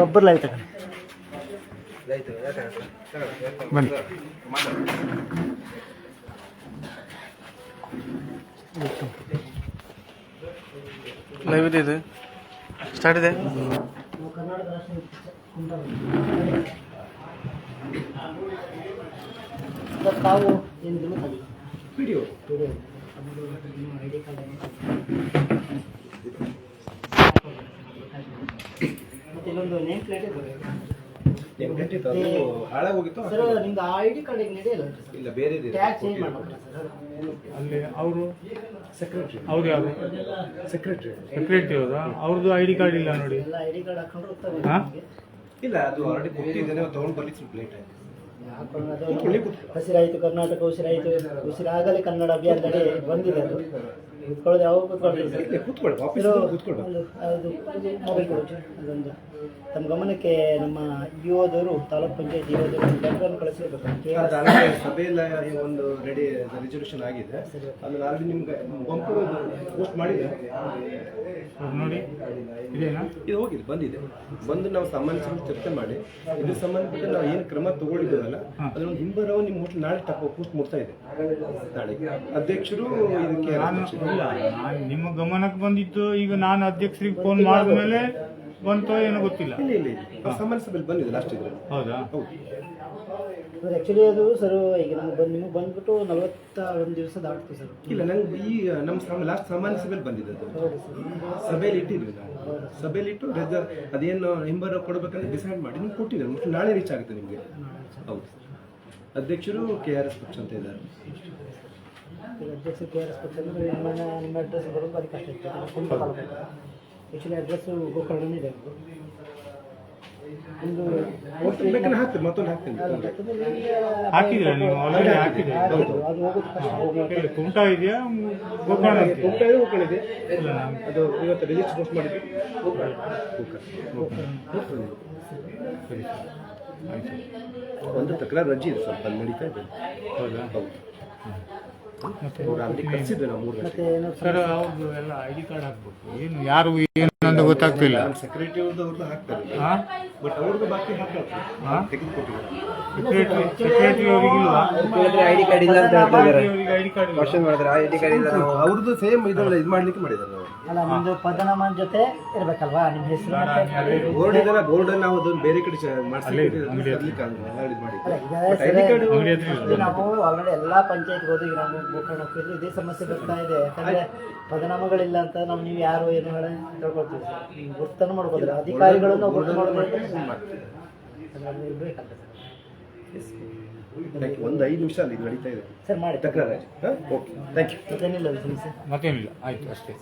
ಒಬ್ಬರ light live ತಗೊಂಡು ಬನ್ನಿ ಲೈವ್ ಇದೆ ಇದು. ಸ್ಟಾರ್ಟ್ ಇದೆ. ತಾವು ಏನು ತಗೊಳ್ಳಿ video video I D card ಮತ್ತೆ ಇಲ್ಲೊಂದು ನೇಮ್ ಪ್ಲೇಟೇ ಬರೋದು ಸರ್ ನಿಮ್ದು ಐ ಡಿ ಕಾರ್ಡ್ ನೆಡೆಯಲ್ಲ ಇಲ್ಲ ಬೇರೆ ಟ್ಯಾಗ್ ಚೇಂಜ್ ಸರ್ ಅಲ್ಲಿ ಅವರು ಸೆಕ್ರೆಟರಿ ಅವ್ರು ಯಾರು? ಸೆಕ್ರೆಟರಿ ಸೆಕ್ರೆಟರಿ ಅವ್ರದ್ದು ಐ ಡಿ ಕಾರ್ಡ್ ಇಲ್ಲ ನೋಡಿ. ಎಲ್ಲ ಐ ಡಿ ಕಾರ್ಡ್ ಹೋಗ್ತಾರೆ? ಇಲ್ಲ ಅದು ಆಲ್ರೆಡಿ ಕೊಟ್ಟಿದ್ದೇನೆ ತಗೊಂಡು ಬರ್ಲಿಕ್ಕೆ ಸ್ವಲ್ಪ ಲೇಟ್ ಆಯ್ತು ಹಸಿರಾಯಿತು ಕರ್ನಾಟಕ ಉಸಿರಾಯಿತು ಉಸಿರಾಗಲೇ ಕನ್ನಡ ಅಭಿಯಾನದಡಿ ಬಂದಿದೆ ಅದು. ಕೂತ್ಕೊಳ್ಳೋದು ಯಾವಾಗ ಕೂತ್ಕೊಳ್ತೀವಿ ಕೂತ್ಕೊಳ್ಳಿ ಆಫೀಸ್ ಇದು ಕೂತ್ಕೊಳ್ಳಿ ಅದು ಮೊಬೈಲ್ ಕೊಡು ಅದೊಂದು. ತಮ್ಮ ಗಮನಕ್ಕೆ ನಮ್ಮ ಇಒದವರು ತಾಲೂಕ್ ಪಂಚಾಯತ್ ಇಒದವರು ಲೆಟರನ್ನು ಕಳಿಸಿರ್ಬೇಕು ಸಭೆಯಲ್ಲಿ ಒಂದು ರೆಡಿ ರೆಸಲ್ಯೂಷನ್ ಆಗಿದೆ. ಅದು ಆಲ್ರೆಡಿ ನಿಮ್ಗೆ ಗುಂಪು ಪೋಸ್ಟ್ ಮಾಡಿದೆ. ನೋಡಿ. ಇದೇನಾ? ಇದು ಹೋಗಿದೆ ಬಂದಿದೆ. ಬಂದು ನಾವು ಸಂಬಂಧಿಸಿದ ಚರ್ಚೆ ಮಾಡಿ. ಇದ್ರ ಸಂಬಂಧಪಟ್ಟ ನಾವು ಏನು ಕ್ರಮ ತಗೊಂಡಿದ್ದೇವಲ್ಲ ಅದನ್ನು ಹಿಂಬರವು ನಿಮ್ಮ ಹೋಟ್ಲು ನಾಳೆ ತಪ್ಪ ಪೋಸ್ಟ್ ಮುಟ್ತಾ ಇದೆ ನಾಳೆ. ಅಧ್ಯಕ್ಷರು ಇದಕ್ಕೆ ನಾನು ಇಲ್ಲ. ನಾನು ನಿಮ್ಮ ಗಮನಕ್ಕೆ ಬಂದಿತ್ತು. ಈಗ ನಾನು ಅಧ್ಯಕ್ಷರಿಗೆ ಫೋನ್ ಮಾಡಿದ್ಮೇಲೆ ಬಂತೋ ಏನೋ ಗೊತ್ತಿಲ್ಲ. ಇಲ್ಲ ಇಲ್ಲ ಇಲ್ಲ. ಸಂಬಂಧ ಸಭೆಯಲ್ಲಿ ಬಂದಿದೆ ಲಾಸ್ಟ್ ಇದ್ರಲ್ಲಿ. ಹೌದಾ? ಆ್ಯಕ್ಚುಲಿ ಅದು ಸರ್ ಈಗ ನಮ್ಗೆ ಬಂದು ನಿಮಗೆ ಬಂದ್ಬಿಟ್ಟು ನಲವತ್ತ ಒಂದು ದಿವಸ ದಾಟ್ತು ಸರ್ ಇಲ್ಲ ನಂಗೆ ಈ ನಮ್ಮ ಸಮ ಲಾಸ್ಟ್ ಸಾಮಾನ್ಯ ಸಭೆಯಲ್ಲಿ ಬಂದಿದೆ ಅದು. ಸಭೆಯಲ್ಲಿ ಇಟ್ಟಿದ್ವಿ ನಾವು. ಸಭೆಯಲ್ಲಿ ಇಟ್ಟು ಅದೇನು ಹಿಂಬರ ಕೊಡಬೇಕಂತ ಡಿಸೈಡ್ ಮಾಡಿ ನಿಮ್ಗೆ ಕೊಟ್ಟಿದ್ದಾರೆ. ಮತ್ತೆ ನಾಳೆ ರೀಚ್ ಆಗುತ್ತೆ ನಿಮಗೆ. ಹೌದು. ಅಧ್ಯಕ್ಷರು ಕೆ ಆರ್ ಎಸ್ ಪಕ್ಷ ಅಂತ ಇದ್ದಾರೆ. ಈಗ ಅಡ್ರೆಸ್ ಕೆ ಆರ್ ಎಸ್ ಕೊಟ್ಟಂದ್ರೆ ನಿಮ್ಮ ನಿಮ್ಮ ಅಡ್ರೆಸ್ ಬರೋದು ಅದಕ್ಕೆ ಕಷ್ಟ ಇತ್ತು. ತುಂಬ ಆ್ಯಕ್ಚುಲಿ ಅಡ್ರೆಸ್ಸು ಗೋಕರ್ಣನೇ ಇದೆ ಒಂದು ಬೇಕಾದ್ರೆ ಹಾಕ್ತೀನಿ ಮತ್ತೊಂದು ಹಾಕ್ತೀನಿ. ಹಾಕಿದ್ದೀರಾ ನೀವು? ಆಲ್ರೆಡಿ ಅದು ಹೋಗೋದು ಕಷ್ಟ. ಇಲ್ಲಿ ಕುಮಟಾ ಇದೆಯಾ? ಗೋಕರ್ಣ ಇದೆಯಾ? ಕುಂಟ ಹೋಗ್ಕೊಂಡಿದೆ ಅದು ಇವತ್ತು ರಿಲೀಸ್ ಪೋಸ್ಟ್ ಮಾಡಿದ್ವಿ ಸರಿ ಸರ್ ಆಯ್ತು ಒಂದು ತಕರಾರು ರಜೆ ಇದೆ ಸ್ವಲ್ಪ ಅಲ್ಲಿ ನಡೀತಾ ಇದೆ. ಹೌದಾ? ಹೌದು. ಅವ್ರು ಆಲ್ರೆಡಿ ಕಳಿಸಿದ್ವಿ ನಾವು ಮೂರು ಗಂಟೆ ಸರ್ ಅವ್ರದ್ದು ಎಲ್ಲ ಐ ಡಿ ಕಾರ್ಡ್ ಹಾಕ್ಬೇಕು. ಏನು ಯಾರು ಏನು ಅಂತ ಗೊತ್ತಾಗ್ತಿಲ್ಲ. ಸೆಕ್ರೆಟರಿ ಅವ್ರದ್ದು ಅವ್ರದ್ದು ಹಾಕ್ತಾರೆ. ಹಾ ಬಟ್ ಅವ್ರದ್ದು ಬಾಕಿ ಹಾಕ್ತಾರೆ ಹಾ? ತೆಗೆದುಕೊಟ್ಟಿದ್ದಾರೆ ಸೆಕ್ರೆಟರಿ ಸೆಕ್ರೆಟರಿ ಅವರಿಗಿಲ್ವಾ ಐಡಿ ಕಾರ್ಡ್ ಇಲ್ಲ ಅಂತ ಹೇಳ್ತಿದ್ದಾರೆ ಅವರಿಗೆ ಐ ಡಿ ಕಾರ್ಡ್ ಇಲ್ಲ. ಕ್ವಶನ್ ಮಾಡಿದ್ರೆ ಐಡಿ ಕಾರ್ಡ್ ಇಲ್ಲ ನಾವು ಅವ್ರದ್ದು ಸೇಮ್ ಇದು ಇದು ಮಾಡ್ಲಿಕ್ಕೆ ಮಾಡಿದ್ದಾರೆ ನಾವು ಅಲ್ಲ ನಿಮ್ದು ಪದನಾಮನ್ ಜೊತೆ ಇರ್ಬೇಕಲ್ವಾ? ನಿಮ್ಮ ಹೆಸರು ಮತ್ತೆ ಬೋರ್ಡ್ ಇದೆಲ್ಲ ಬೋರ್ಡ್ ನಾವು ಅದನ್ನ ಬೇರೆ ಕಡೆ ಮಾಡಿಸಿ ಅಲ್ಲೇ ಇದೆ, ಅಂಗಡಿ ಹತ್ರ. ಮಾಡಿ ಅಲ್ಲ, ಈಗ ಐಡಿ ಕಾರ್ಡ್ ಅಂಗಡಿ ಹತ್ರ ಇದೆ. ನಾವು ಆಲ್ರೆಡಿ ಎಲ್ಲಾ ಪಂಚಾಯತ್ ಹೋದ್ವಿ ನಾವು ಗೋಕರ್ಣ ಹೋಗ್ತಿದ್ರು ಇದೇ ಸಮಸ್ಯೆ ಬರ್ತಾ ಇದೆ. ಯಾಕಂದ್ರೆ ಪದನಾಮಗಳಿಲ್ಲ ಅಂತ ನಾವು ನೀವು ಯಾರು ಏನು ಹೇಳ ತಿಳ್ಕೊಳ್ತೀವಿ. ಸರ್ ಗುರ್ತನ್ನು ಮಾಡ್ಬೋದ್ರೆ ಅಧಿಕಾರಿಗಳನ್ನು ನಾವು ಗುರ್ತು you. ಒಂದು ಐದು ನಿಮಿಷ ಅಲ್ಲಿ ನಡೀತಾ ಇದೆ. ಸರ್ ಮಾಡಿ. ತಕರಾರು ಓಕೆ ಥ್ಯಾಂಕ್ ಯು ಮತ್ತೇನಿಲ್ಲ ಸಮಸ್ಯೆ ಮತ್ತೇನಿಲ್ಲ. ಆಯ್ತು ಅಷ್ಟೇ.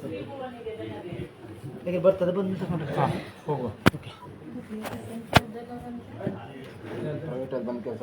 ಹೇಗೆ ಬರ್ತದೆ? ಬಂದು ತಗೊಂಡ್ರೆ ಹಾಂ ಹೋಗುವ. ಓಕೆ ಬಂದು ಕೆಲಸ